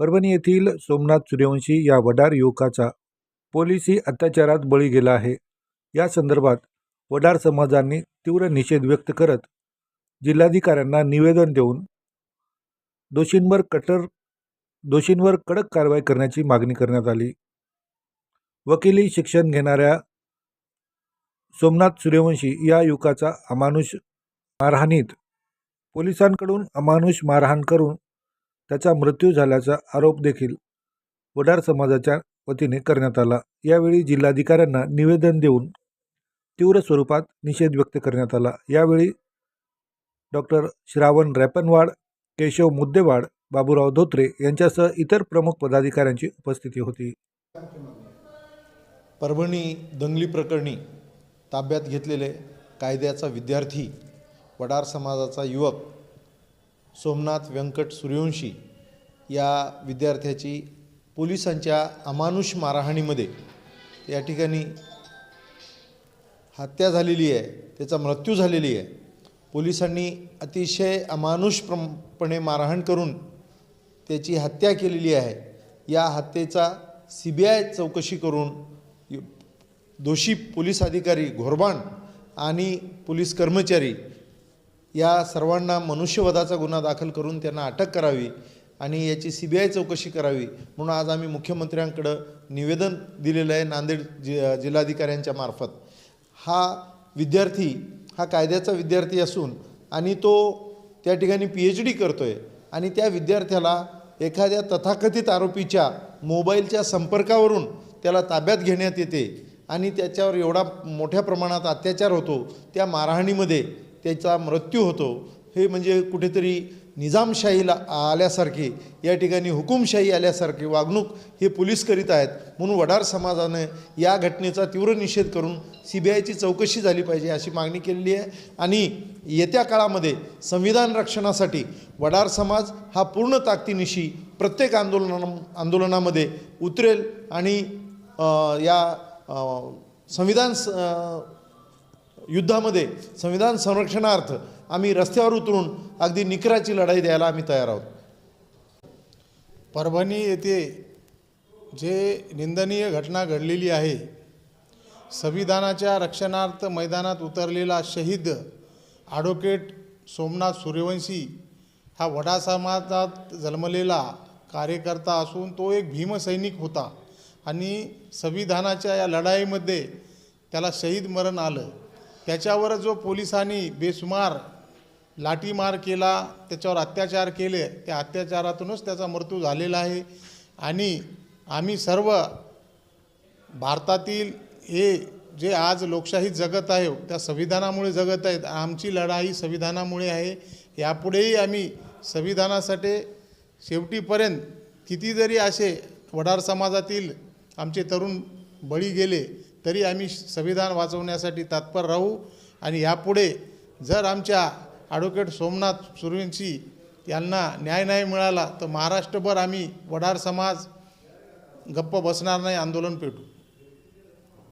परभणी येथील सोमनाथ सूर्यवंशी या वडार युवकाचा पोलिसी अत्याचारात बळी गेला आहे. या संदर्भात वडार समाजांनी तीव्र निषेध व्यक्त करत जिल्हाधिकाऱ्यांना निवेदन देऊन दोषींवर कठोर दोषींवर कडक कारवाई करण्याची मागणी करण्यात आली. वकिली शिक्षण घेणाऱ्या सोमनाथ सूर्यवंशी या युवकाचा अमानुष मारहाणीत पोलिसांकडून अमानुष मारहाण करून त्याचा मृत्यू झाल्याचा आरोप देखील वडार समाजाच्या वतीने करण्यात आला. यावेळी जिल्हाधिकाऱ्यांना निवेदन देऊन तीव्र स्वरूपात निषेध व्यक्त करण्यात आला. यावेळी डॉक्टर श्रावण रॅपनवाड केशव मुद्देवाड बाबूराव धोत्रे यांच्यासह इतर प्रमुख पदाधिकाऱ्यांची उपस्थिती होती. परभणी दंगली प्रकरणी ताब्यात घेतलेले कायद्याचा विद्यार्थी वडार समाजाचा युवक सोमनाथ व्यंकट सूर्यवंशी या विद्यार्थ्याची पोलिसांच्या अमानुष मारहाणीमध्ये या ठिकाणी हत्या झालेली आहे त्याचा मृत्यू झालेली आहे. पोलिसांनी अतिशय अमानुषपणे मारहाण करून त्याची हत्या केलेली आहे. या हत्येचा सी बी आय चौकशी करून दोषी पोलीस अधिकारी घोरबाण आणि पोलीस कर्मचारी या सर्वांना मनुष्यवधाचा गुन्हा दाखल करून त्यांना अटक करावी आणि याची सी बी आय चौकशी करावी म्हणून आज आम्ही मुख्यमंत्र्यांकडं निवेदन दिलेलं आहे नांदेड जि जिल्हाधिकाऱ्यांच्या मार्फत. हा विद्यार्थी हा कायद्याचा विद्यार्थी असून आणि तो त्या ठिकाणी पी एच डी करतो आहे आणि त्या विद्यार्थ्याला एखाद्या तथाकथित आरोपीच्या मोबाईलच्या संपर्कावरून त्याला ताब्यात घेण्यात येते आणि त्याच्यावर एवढा मोठ्या प्रमाणात अत्याचार होतो त्या मारहाणीमध्ये त्याचा मृत्यू होतो. हे म्हणजे कुठेतरी निजामशाहीला आल्यासारखे या ठिकाणी हुकुमशाही आल्यासारखे वागणूक हे पोलीस करीत आहेत. म्हणून वडार समाजाने या घटनेचा तीव्र निषेध करून सी बी आयची चौकशी झाली पाहिजे अशी मागणी केलेली आहे. आणि येत्या काळामध्ये संविधान रक्षणासाठी वडार समाज हा पूर्ण ताकदीनिशी प्रत्येक आंदोलना आंदोलनामध्ये उतरेल आणि या संविधान स- युद्धामध्ये संविधान संरक्षणार्थ आम्ही रस्त्यावर उतरून अगदी निकराची लढाई द्यायला आम्ही तयार आहोत. परभणी येथे जे निंदनीय घटना घडलेली आहे संविधानाच्या रक्षणार्थ मैदानात उतरलेला शहीद ॲडव्होकेट सोमनाथ सूर्यवंशी हा वडा समाजात जन्मलेला कार्यकर्ता असून तो एक भीमसैनिक होता आणि संविधानाच्या या लढाईमध्ये त्याला शहीद मरण आलं. त्याच्यावर जो पोलिसांनी बेसुमार लाठीमार केला त्याच्यावर अत्याचार केले त्या अत्याचारातूनच त्याचा मृत्यू झालेला आहे. आणि आम्ही सर्व भारतातील हे जे आज लोकशाही जगत आहे त्या संविधानामुळे जगत आहेत. आमची लढाई संविधानामुळे आहे. यापुढेही आम्ही संविधानासाठी शेवटीपर्यंत किती जरी असे वडार समाजातील आमचे तरुण बळी गेले. तरी आम्ही संविधान वाचवण्यासाठी तत्पर राहू. आणि यापुढे जर आमच्या ॲडव्होकेट सोमनाथ सूर्यवंशी यांना न्याय नाही मिळाला तर महाराष्ट्रभर आम्ही वडार समाज गप्प बसणार नाही आंदोलन पेटू.